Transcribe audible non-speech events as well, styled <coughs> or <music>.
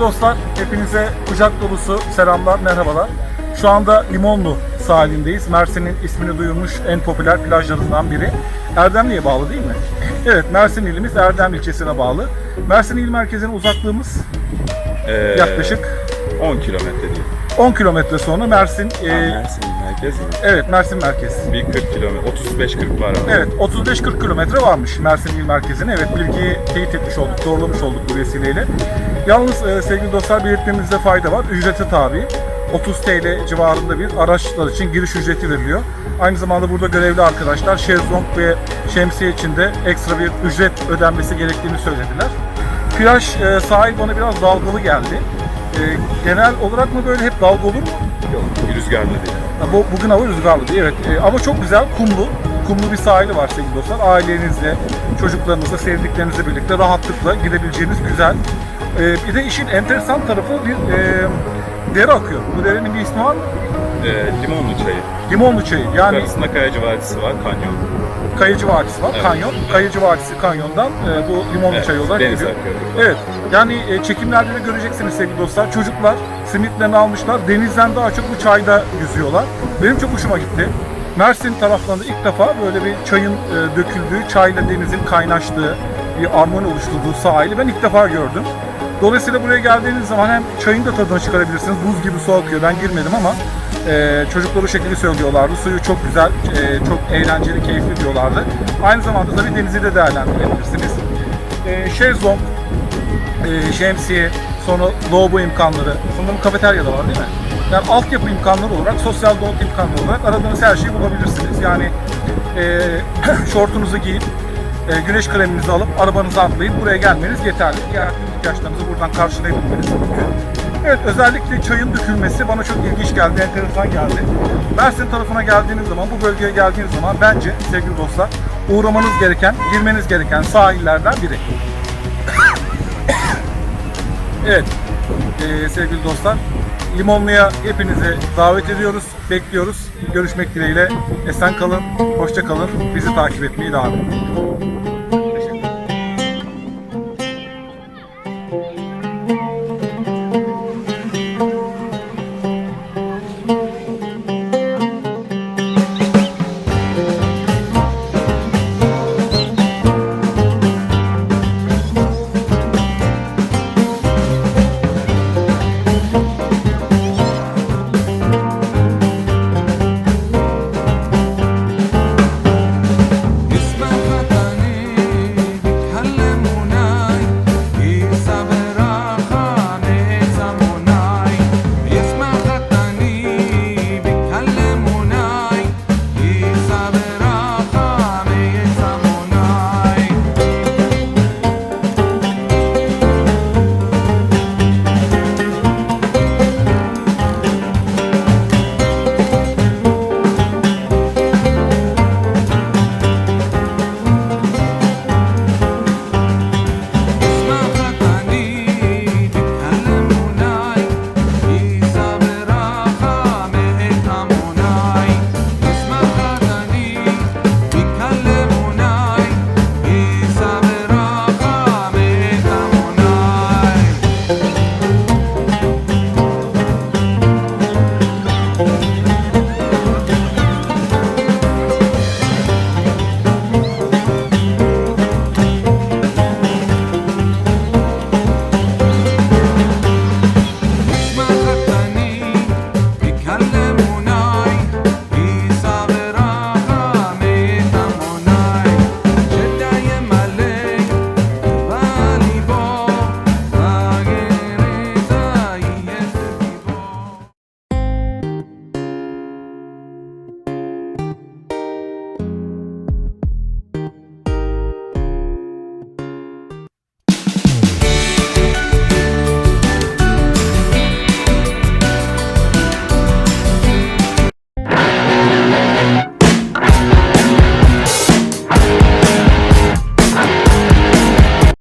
Dostlar, hepinize kucak dolusu selamlar, merhabalar. Şu anda Limonlu sahilindeyiz. Mersin'in ismini duyurmuş en popüler plajlarından biri. Erdemli'ye bağlı değil mi? <laughs> Evet, Mersin ilimiz Erdemli ilçesine bağlı. Mersin il merkezine uzaklığımız Ee, yaklaşık 10 kilometre değil. 10 kilometre sonra Mersin, e, Mersin merkez mi? evet Mersin merkez. Bir 40 kilometre, 35-40 var ama. Evet 35-40 kilometre varmış Mersin il merkezine. Evet bilgiyi teyit etmiş olduk, doğrulamış olduk bu vesileyle. Yalnız e, sevgili dostlar belirtmemizde fayda var. Ücrete tabi. 30 TL civarında bir araçlar için giriş ücreti veriliyor. Aynı zamanda burada görevli arkadaşlar şezlong ve şemsiye için de ekstra bir ücret ödenmesi gerektiğini söylediler. Plaj e, sahil bana biraz dalgalı geldi. E, genel olarak mı böyle hep dalga olur mu? Yok, rüzgarlı değil. Ha, Bu, bugün hava rüzgarlı değil, evet. Ee, ama çok güzel, kumlu. Kumlu bir sahili var sevgili dostlar. Ailenizle, çocuklarınızla, sevdiklerinizle birlikte rahatlıkla gidebileceğiniz güzel. Ee, bir de işin enteresan tarafı bir e, dere akıyor. Bu derenin bir ismi var mı? Ee, limonlu çayı. Limonlu çayı. Yani Arasında Kayacı Vadisi var, kanyon. Kayıcı Vadisi var, Evet. kanyon. Kayıcı Vadisi kanyondan e, bu limonlu Evet, çayı olarak deniz geliyor. akıyor. Evet. Yani e, çekimlerde de göreceksiniz sevgili dostlar. Çocuklar simitlerini almışlar. Denizden daha çok bu çayda yüzüyorlar. Benim çok hoşuma gitti. Mersin taraflarında ilk defa böyle bir çayın e, döküldüğü, çayla denizin kaynaştığı, bir armoni oluşturduğu sahili ben ilk defa gördüm. Dolayısıyla buraya geldiğiniz zaman hem çayın da tadını çıkarabilirsiniz. Buz gibi su akıyor. Ben girmedim ama e, çocuklar o şekilde söylüyorlardı. Suyu çok güzel, e, çok eğlenceli, keyifli diyorlardı. Aynı zamanda tabii denizi de değerlendirebilirsiniz. E, şezlong, e, şemsiye, sonra lavabo imkanları, sanırım kafeterya da var değil mi? Yani altyapı imkanları olarak, sosyal donat imkanları olarak aradığınız her şeyi bulabilirsiniz. Yani e, <clears throat> şortunuzu giyip, e, güneş kreminizi alıp, arabanıza atlayıp buraya gelmeniz yeterli. Tüm ihtiyaçlarınızı buradan karşılayabilmeniz mümkün. Evet, özellikle çayın dökülmesi bana çok ilginç geldi, enteresan geldi. Mersin tarafına geldiğiniz zaman, bu bölgeye geldiğiniz zaman bence sevgili dostlar uğramanız gereken, girmeniz gereken sahillerden biri. <coughs> Evet eee, sevgili dostlar Limonlu'ya hepinizi davet ediyoruz, bekliyoruz. Görüşmek dileğiyle esen kalın, hoşça kalın, bizi takip etmeyi devam edin.